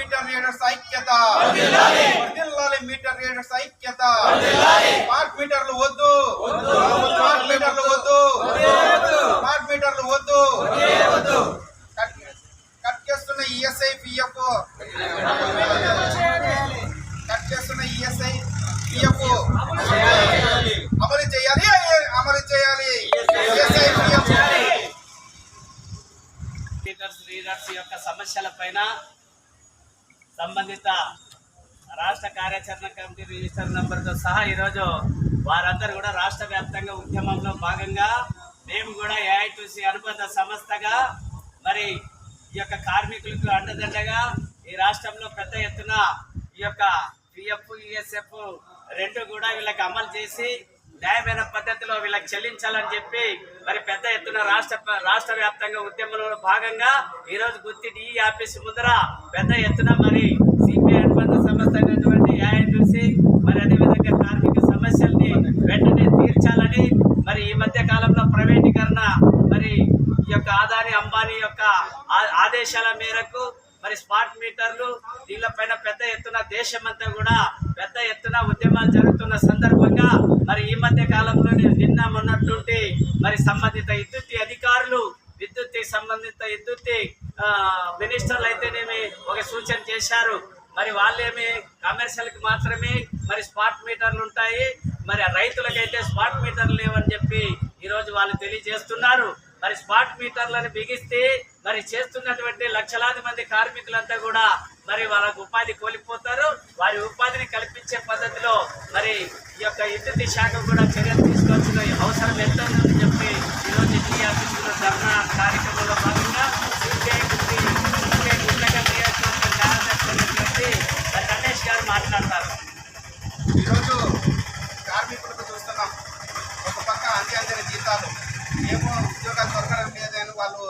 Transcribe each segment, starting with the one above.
Metre readers ఐక్యత meter readers ఐక్యత smart మీటర్లు వద్దు. స్మార్ట్ మీటర్లు వద్దు. స్మార్ట్ మీటర్లు వద్దు. కట్ చేస్తున్న ఈఎస్ఐ పిఎఫ్. కట్ చేస్తున్న ఈఎస్ఐ పిఎఫ్. అమలు చేయాలి. అమలు చేయాలి. ESI PF. టీచర్స్ రీడర్స్ యొక్క సమస్యల పైన సంబంధిత రాష్ట్ర కార్యాచరణ కమిటీ రిజిస్టర్ నెంబర్తో సహా ఈరోజు వారందరూ కూడా రాష్ట్ర వ్యాప్తంగా ఉద్యమంలో భాగంగా మేము కూడా ఏఐటీసీ అనుబంధ సంస్థగా మరి ఈ యొక్క కార్మికులకు అండదండగా ఈ రాష్ట్రంలో పెద్ద ఎత్తున ఈ యొక్క పిఎఫ్ ఈఎస్ఎఫ్ రెండు కూడా వీళ్ళకి అమలు చేసి న్యాయమైన పద్ధతిలో వీళ్ళకి చెల్లించాలని చెప్పి మరి పెద్ద ఎత్తున రాష్ట్ర రాష్ట్ర వ్యాప్తంగా ఉద్యమంలో భాగంగా ఈ రోజు గుత్తి డిఈ ఆఫీస్ ముందర పెద్ద ఎత్తున మరి సిపిఐ అనుబంధ సంస్థ అయినటువంటి ఏఐటీసీ మరి అదేవిధంగా కార్మిక సమస్యల్ని వెంటనే తీర్చాలని మరి ఈ మధ్య కాలంలో ప్రైవేటీకరణ మరి ఈ యొక్క ఆదాని అంబానీ యొక్క ఆదేశాల మేరకు మరి స్మార్ట్ మీటర్లు దీనిపైన పెద్ద ఎత్తున దేశమంతా కూడా పెద్ద ఎత్తున ఉద్యమాలు జరుగుతున్న సందర్భంగా మరి ఈ మధ్య కాలంలో నిన్న మొన్నట్లుంటి మరి సంబంధిత విద్యుత్ అధికారులు విద్యుత్ సంబంధిత విద్యుత్ మినిస్టర్లు అయితేనేమి ఒక సూచన చేశారు. మరి వాళ్ళేమి కమర్షియల్కి మాత్రమే మరి స్మార్ట్ మీటర్లు ఉంటాయి. మరి రైతులకైతే స్మార్ట్ మీటర్లు లేవని చెప్పి ఈరోజు వాళ్ళు తెలియజేస్తున్నారు. మరి స్మార్ట్ మీటర్లను బిగిస్తే మరి చేస్తున్నటువంటి లక్షలాది మంది కార్మికులంతా కూడా మరి వాళ్ళకు ఉపాధి కోల్పోతారు. వారి ఉపాధిని కల్పించే పద్ధతిలో మరి ఈ యొక్క విద్యుత్ శాఖ కూడా చర్యలు తీసుకోవాల్సిన అవసరం ఎంత ఉందని చెప్పి ఈరోజు ఢిల్లీ ఆఫీసులో ధర్నా కార్యక్రమంలో భాగంగా సిపిఐ సిపిఐ కార్యదర్శి గణేష్ గారు మాట్లాడతారు. ఈరోజు కార్మికులకు చూస్తున్నాం. ఒక పక్క అంది అందిన జీతాలు ఏమో ఉద్యోగాలు దొరకడం లేదని వాళ్ళు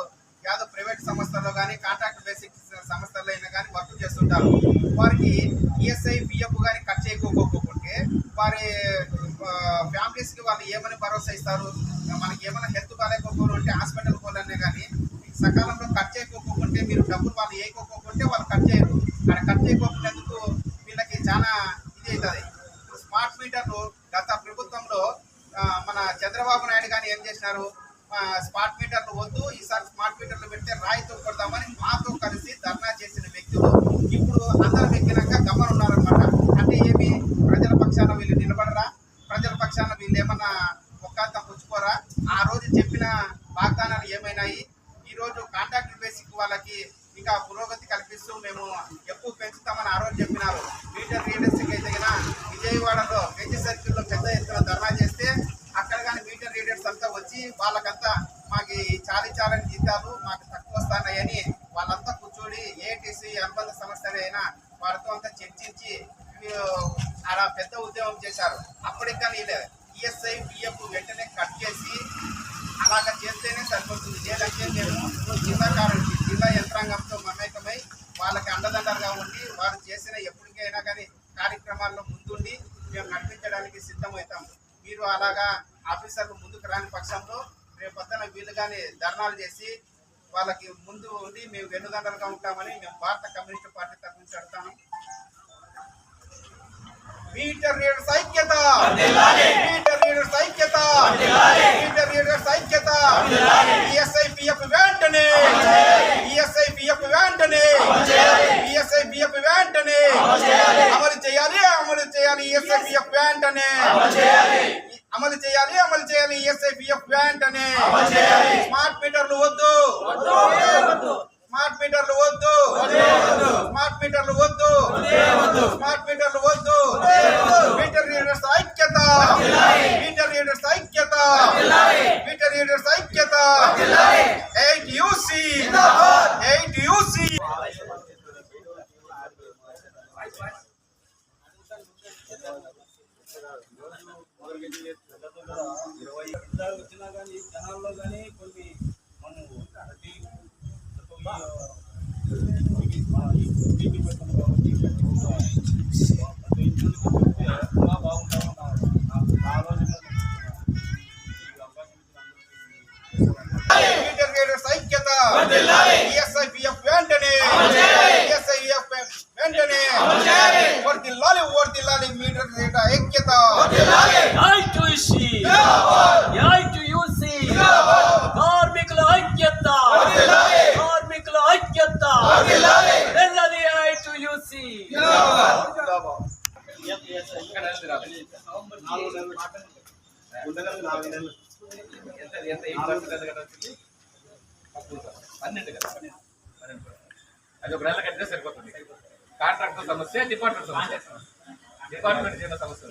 యాదో ప్రైవేట్ సంస్థల్లో కానీ కాంట్రాక్ట్ బేసిక్ సంస్థల్లో అయినా కానీ వర్క్ చేస్తుంటారు. వారికి ఈఎస్ఐ పిఎఫ్ కానీ కట్ చేయకోకపోతే వారి ఫ్యామిలీస్కి వాళ్ళు ఏమని చేస్తారు. మనకి ఏమైనా హెల్త్ బాగాలేకపోవడం అంటే హాస్పిటల్ పోలనే కానీ సకాలంలో కట్ చేయకోకుంటే మీరు డబ్బులు వాళ్ళు వేయకోకుంటే వాళ్ళు కట్ చేయరు. అక్కడ కట్ చేయకోకునేందుకు వీళ్ళకి చాలా ఇది అవుతుంది. స్మార్ట్ మీటర్లు గత ప్రభుత్వంలో మన చంద్రబాబు నాయుడు కానీ ఏం చేసినారు? స్మార్ట్ మీటర్లు వద్దు ఈసారి స్మార్ట్ మీటర్లు పెడితే రాయితో కొడతామని మాతో కలిసి ధర్నా చేసిన వ్యక్తులు ఇప్పుడు అందరం ఎక్కినాక గమనం ఆ రోజు చెప్పిన వాగ్దానాలు ఏమైనాయి? ఈరోజు రోజు కాంట్రాక్ట్ బేసిక్ వాళ్ళకి ఇంకా పురోగతి కల్పిస్తూ మేము ఎక్కువ పెంచుతామని ఆ రోజు చెప్పినారు. మీటర్ రీడర్స్కి అయితే గిన విజయవాడలో పెంచి సర్కిల్లో పెద్ద ఎత్తున ధర్నా చేస్తే అక్కడ కానీ మీటర్ రీడర్స్ అంతా వచ్చి వాళ్ళకంతా మాకు ఈ చాలీ చాలని జీతాలు మాకు తక్కువ వస్తాయని వాళ్ళంతా కూర్చొని ఏటీసీ అనుబంధ సంస్థలు అయినా వారితో అంతా చర్చించి అలా పెద్ద ఉద్యమం చేశారు. అప్పటికి కానీ ఈఎస్ఐ పిఎఫ్ వెంటనే కట్ చేసి అలాగ చేస్తేనే సరిపోతుంది. లేదంటే మేము జిల్లా జిల్లా యంత్రాంగంతో మమేకమై వాళ్ళకి అండదండలుగా ఉండి వారు చేసిన ఎప్పటికైనా కానీ కార్యక్రమాల్లో ముందుండి మేము నడిపించడానికి సిద్ధమవుతాం మీరు అలాగా ఆఫీసర్లు ముందుకు రాని పక్షంలో రేపు పొద్దున వీలుగానే ధర్నాలు చేసి వాళ్ళకి ముందు ఉండి మేము వెన్నుదండలుగా ఉంటామని మేము భారత కమ్యూనిస్ట్ పార్టీ తరఫు నుంచి అడుగుతాము మీటర్ రీడర్స్ ఐక్యత మీటర్ రీడర్స్ ఐక్యత ఈఎస్ఐ పిఎఫ్ వెంటనే ఈఎస్ఐ పిఎఫ్ వెంటనే ఈఎస్ఐ పిఎఫ్ వెంటనే అమలు చేయాలి అమలు చేయాలి పిఎఫ్ వెంటనే. అమలు చేయాలి. అమలు చేయాలి ఈఎస్ఐ పిఎఫ్ వెంటనే. స్మార్ట్ మీటర్లు వద్దు. స్మార్ట్ మీటర్లు వద్దు. స్మార్ట్ మీటర్లు వద్దు. స్మార్ట్ మీటర్లు వద్దు. మీటర్ రీడర్స్ ఐక్యత. మీటర్ రీడర్స్ ఐక్యత. మీటర్ రీడర్స్ ఐక్యత. కానీ జనాల్లో కానీ కొన్ని మనం ఐక్యత వెంటనే ఈఎస్ఐఎఫ్ వెంటనే వర్దిల్లాలి వర్దిల్లాలి మీటర్ గేటర్ ఐక్యత ఐటీసీ ఐటీయూసీ కార్మికుల ఐక్యత కార్మికుల ఐక్యత వెళ్ళది ఐటీయూసీ పన్నెండు కదా అది ఒక నెల కట్టితే సరిపోతుంది కాంట్రాక్టర్ సమస్య డిపార్ట్మెంట్ సమస్య డిపార్ట్మెంట్ చిన్న సమస్య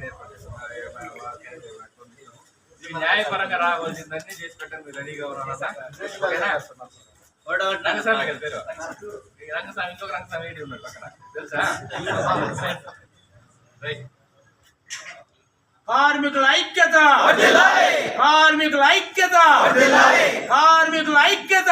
ఏర్పాటు చేస్తాం. న్యాయపరంగా రావాల్సిందన్నీ చేసి పెట్టండి రెడీగా ఉన్నారా రంగస్వామి పేరు. రంగస్వామి ఇంకొక రంగస్వామి ఏడి ఉన్నాడు అక్కడ తెలుసా? రైట్ కార్మికుల ఐక్యత. కార్మికుల ఐక్యత. కార్మికుల ఐక్యత.